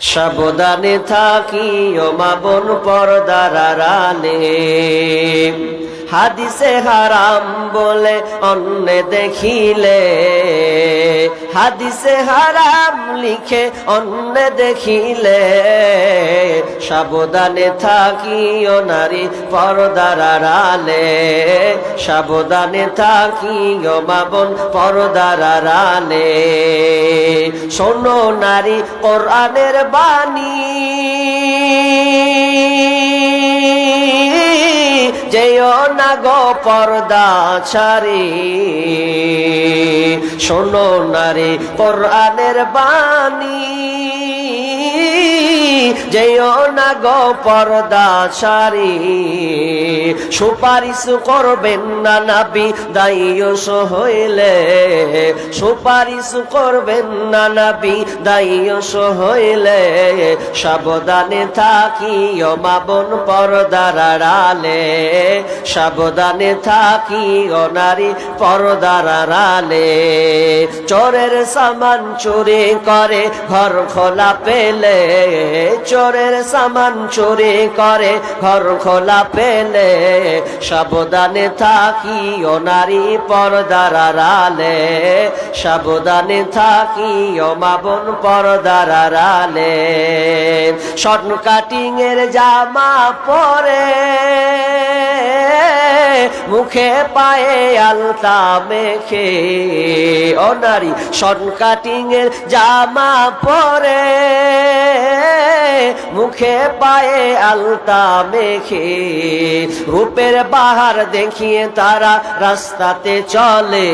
সাবধানে থাকি ও মা বোন পর্দার আড়ালে। হাদিসে হারাম বলে অন্য দেখিলে। হাদিসে হারাম লিখে অন্য দেখিলে। সাবধানে থাকি ও নারী পর্দার আড়ালে। সাবধানে থাকি ও মা বোন পর্দার আড়ালে। শোনো নারী, কোরআনের বাণী। যেও না গো পর্দা ছাড়ি। শোনো নারী কোরআনের বাণী। যেও না গো পর্দা ছাড়ি সুপারিশ করবেন না নাবি, দায়স হইলে। সুপারিশ করবেন না নাবি, দায়স হইলে। সাবধানে থাকি ও মাবন পর্দার আড়ালে। সাবধানে থাকি ও নারী পর্দার আড়ালে। চোরের সামান চুরি করে, ঘর খোলা পেলে। চোরের সামান চুরি করে, ঘর খোলা পেলে সাবধানে থাকি ও নারী পর্দার আড়ালে। সাবধানে থাকি ও মাবন পর্দার আড়ালে। শর্ট কাটিং এর জামা পরে মুখে পায়ে আলতা মেখে। ও নারী শর্ট কাটিং এর জামা পরে মুখে পায়ে আলতা মেখে রূপের বাহার দেখিয়ে তারা রাস্তাতে চলে।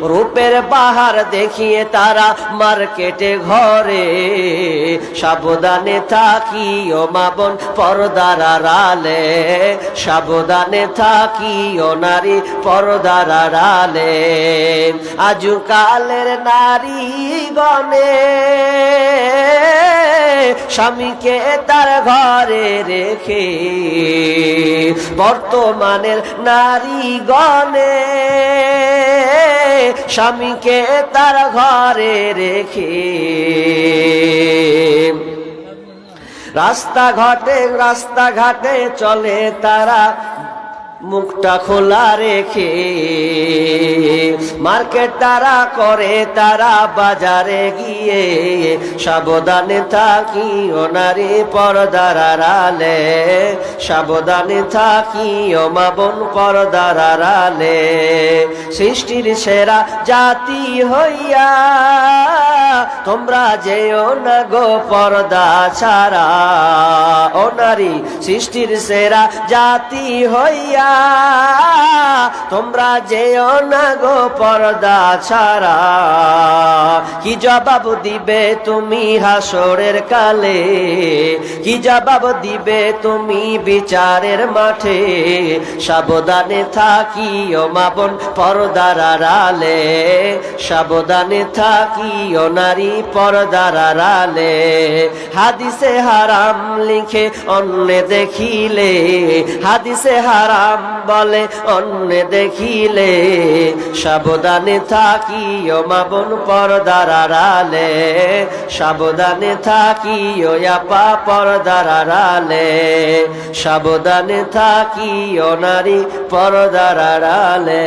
রূপের বাহার দেখিয়ে তারা মার্কেটে ঘরে। সাবধানে থাকি ও মাবন পর্দার আড়ালে। সাবধানে থাকি ও নারী পর্দার আড়ালে। আজকালের নারী গণে স্বামীকে তার ঘরে রেখে বর্তমানের নারী গণে স্বামীকে তার ঘরে রেখে রাস্তাঘাটে রাস্তাঘাটে চলে তারা মুখটা খোলা রেখে মার্কেট তারা করে, তারা বাজারে গিয়ে সাবধানে থাকি ও নারী পর্দার আড়ালে। সাবধানে থাকি ও মাবন পর্দার আড়ালে। সৃষ্টির সেরা জাতি হইয়া তোমরা যেও না গো পর্দা ছাড়া। ও নারী সৃষ্টির সেরা জাতি হইয়া, তোমরা যেও না গো পর্দা ছাড়া। কি জবাব দিবে তুমি হাসরের কালে? কি জবাব দিবে তুমি বিচারের মাঠে? সাবধানে থাকি ও মাবন পর্দার আড়ালে। সাবধানে থাকি ও নারী পর্দার আড়ালে। হাদিসে হারাম লিখে অন্য দেখিলে। হাদিসে হারাম বলে অন্য দেখিলে। সাবধানে থাকি ও মাবন পর্দার আড়ালে সাবধানে থাকি আপা পর্দার আড়ালে সাবধানে থাকি ও নারী পর্দার আড়ালে